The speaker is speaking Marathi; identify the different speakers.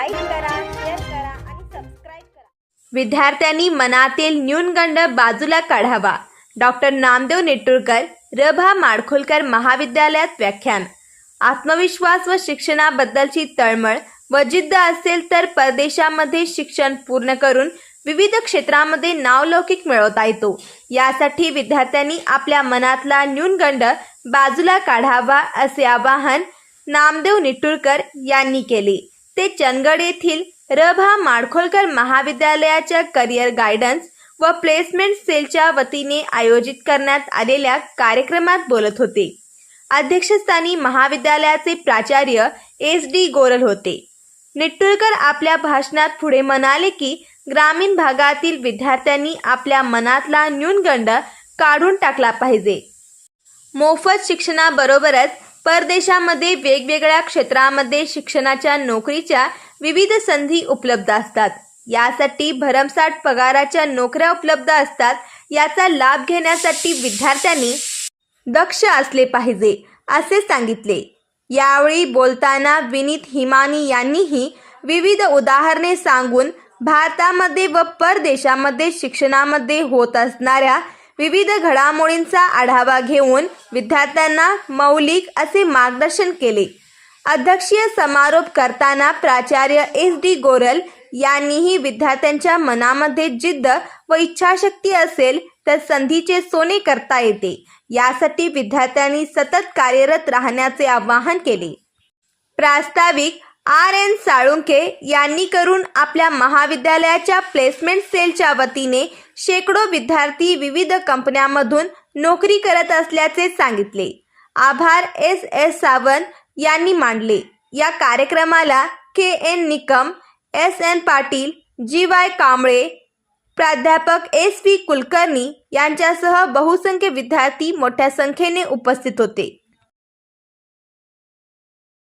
Speaker 1: लाईक करा शेअर करा आणि सबस्क्राईब करा. विद्यार्थ्यांनी मनातील न्यूनगंड बाजूला काढावा. डॉक्टर नामदेव नेटुरकर रभा माडखोलकर महाविद्यालयात व्याख्यान. आत्मविश्वास व शिक्षणाबद्दलची तळमळ. व जिद्द असेल तर परदेशामध्ये शिक्षण पूर्ण करून विविध क्षेत्रामध्ये नावलौकिक मिळवता येतो. यासाठी विद्यार्थ्यांनी आपल्या मनातला न्यूनगंड बाजूला काढावा असे आवाहन नामदेव निटुरकर यांनी केले. ते चंदगड येथील रभा माडखोलकर महाविद्यालयाच्या करिअर गायडन्स व प्लेसमेंट सेलच्या वतीने आयोजित करण्यात आलेल्या कार्यक्रमात बोलत होते. अध्यक्षस्थानी महाविद्यालयाचे प्राचार्य एस डी गोरल होते. निट्टुरकर आपल्या भाषणात पुढे म्हणाले की ग्रामीण भागातील विद्यार्थ्यांनी आपल्या मनातला न्यूनगंड काढून टाकला पाहिजे. मोफत शिक्षणाबरोबरच परदेशामध्ये वेगवेगळ्या क्षेत्रामध्ये शिक्षणाच्या नोकरीच्या विविध संधी उपलब्ध असतात. यासाठी भरमसाठ पगाराच्या नोकऱ्या उपलब्ध असतात. याचा लाभ घेण्यासाठी विद्यार्थ्यांनी दक्ष असले पाहिजे असे सांगितले. यावेळी बोलताना विनीत हिमानी यांनीही विविध उदाहरणे सांगून भारतामध्ये व परदेशामध्ये शिक्षणामध्ये होत असणाऱ्या विविध घडामोडींचा आढावा घेऊन विद्यार्थ्यांना मौलिक असे मार्गदर्शन केले. अध्यक्षीय समारोप करताना प्राचार्य एस डी गोरल यांनीही विद्यार्थ्यांच्या मनामध्ये जिद्द व इच्छाशक्ती असेल तर संधीचे सोने करता येते. यासाठी विद्यार्थ्यांनी सतत कार्यरत राहण्याचे आवाहन केले. प्रास्ताविक आर एन साळुंके यांनी करून आपल्या महाविद्यालयाच्या प्लेसमेंट सेलच्या वतीने शेकडो विद्यार्थी विविध कंपन्यांमधून नोकरी करत असल्याचे सांगितले. आभार एस एस सावंत यांनी मांडले या कार्यक्रमाला K N Nikam S N Patil G Y Kamble प्राध्यापक एस व्ही कुलकर्णी यांच्यासह बहुसंख्य विद्यार्थी मोठ्या संख्येने उपस्थित होते.